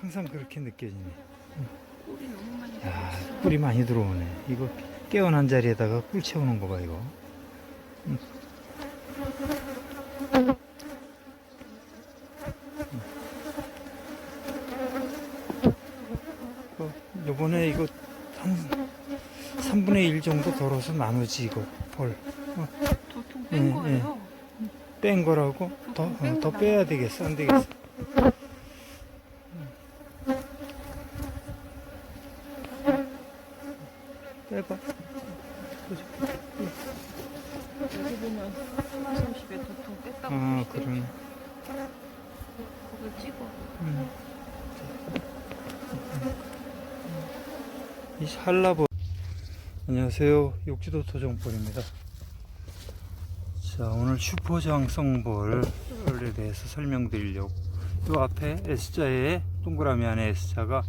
항상 그렇게 느껴지네. 꿀이 너무 많이 야. 꿀이 많이 들어오네. 이거 깨어난 자리에다가 꿀 채우는 거 봐, 이거. 음. 어, 요번에 이거 한 3분의 1 정도 덜어서 나머지 이거 벌 도통 예, 뺀 거예요. 뺀 거라고 더, 어, 더 빼야 되겠어 안 되겠어 빼봐 여기 보면 30에 도통 뺐다고 아 표시돼 그러네. 그걸 찍어. 음. 이 한라보. 안녕하세요. 욕지도 토종볼입니다. 자 오늘 슈퍼장성볼에 대해서 설명드리려고. 이 앞에 S자에 동그라미 안에 S자가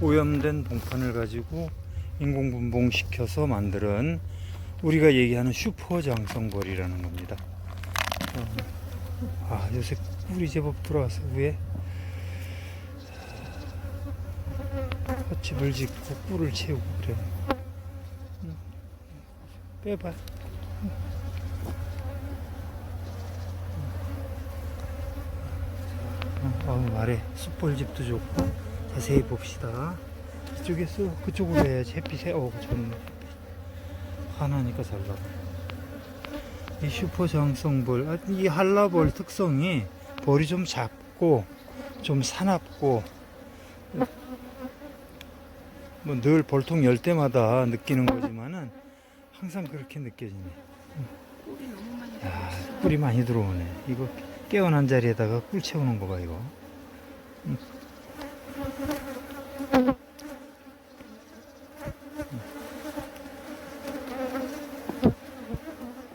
오염된 봉판을 가지고 인공분봉시켜서 만드는 우리가 얘기하는 슈퍼장성볼이라는 겁니다 어, 아 요새 꿀이 제법 들어와서 위에 헛집을 짓고 꿀을 채우고 그래. 음. 빼봐. 어, 어, 말해 숯벌집도 좋고 자세히 봅시다. 이쪽에서 그쪽으로 해야지 햇빛에 어 좋네. 하나니까 잘 나가. 이 슈퍼 장성볼, 아, 이 한라볼 특성이 볼이 좀 작고 좀 사납고 뭐 늘 볼통 열 때마다 느끼는 거지만은 항상 그렇게 느껴지네. 야. 꿀이 많이 들어오네. 이거 깨어난 자리에다가 꿀 채우는 거 봐, 이거. 음.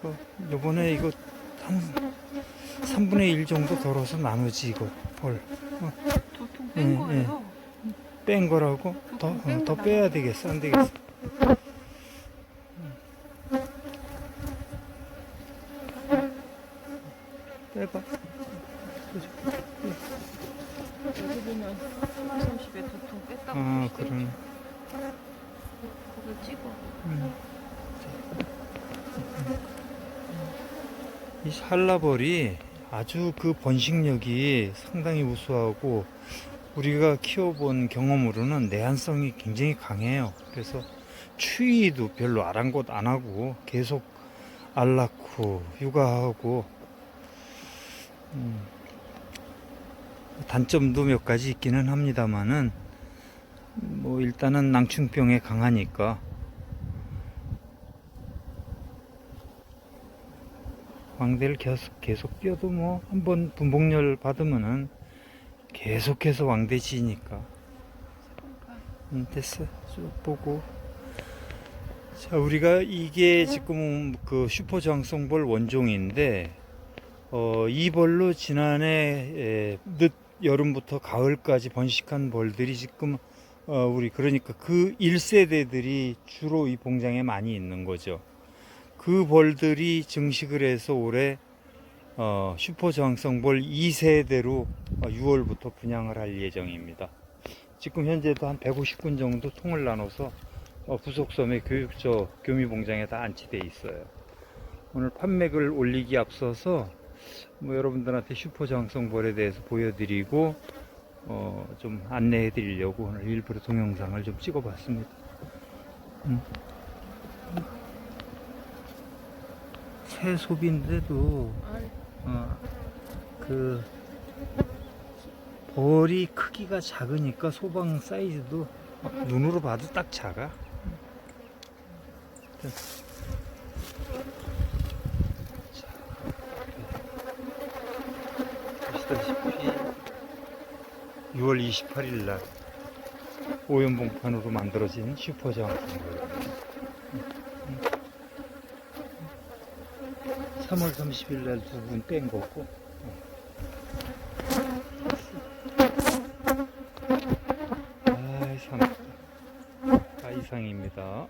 어, 요번에 이거 한 3분의 1 정도 덜어서 나머지 이거. 벌 도통 예, 뺀 예. 거예요. 뺀 거라고? 더, 어, 더 빼야 되겠어. 안 되겠어. 빼봐. 여기 보면 30에 도통 뺐다고 아 표시돼 그러네. 그걸 찍어. 음. 이 한라벌이 아주 그 번식력이 상당히 우수하고 우리가 키워본 경험으로는 내한성이 굉장히 강해요. 그래서 추위도 별로 아랑곳 안 하고 계속 알 낳고 육아하고 음, 단점도 몇 가지 있기는 합니다만은 뭐 일단은 낭충병에 강하니까 왕대를 계속 계속 뛰어도 뭐 한 번 분봉열 받으면은 계속해서 왕대 지니까. 음, 됐어. 쭉 보고. 자 우리가 이게 지금 그 슈퍼 장성볼 원종인데 어, 이 벌로 지난해 에, 늦 여름부터 가을까지 번식한 벌들이 지금 어, 우리 그러니까 그 1세대들이 주로 이 봉장에 많이 있는 거죠. 그 벌들이 증식을 해서 올해 어, 슈퍼 저항성벌 2세대로 6월부터 분양을 할 예정입니다. 지금 현재도 한 150군 정도 통을 나눠서 어, 부속섬의 교육저 교미봉장에 다 안치돼 있어요. 오늘 판매를 올리기 앞서서 뭐 여러분들한테 슈퍼 저항성벌에 대해서 보여드리고 어, 좀 안내해 드리려고 오늘 일부러 동영상을 좀 찍어 봤습니다. 음. 새 소비인데도 알 어, 그 벌이 크기가 작으니까 소방 사이즈도 눈으로 봐도 딱 작아. 자, 보시다시피 6월 28일 날 오염봉판으로 만들어진 슈퍼장입니다. 3월 30일 날 두 분 뺀 거고. 아, 이상. 아, 이상입니다.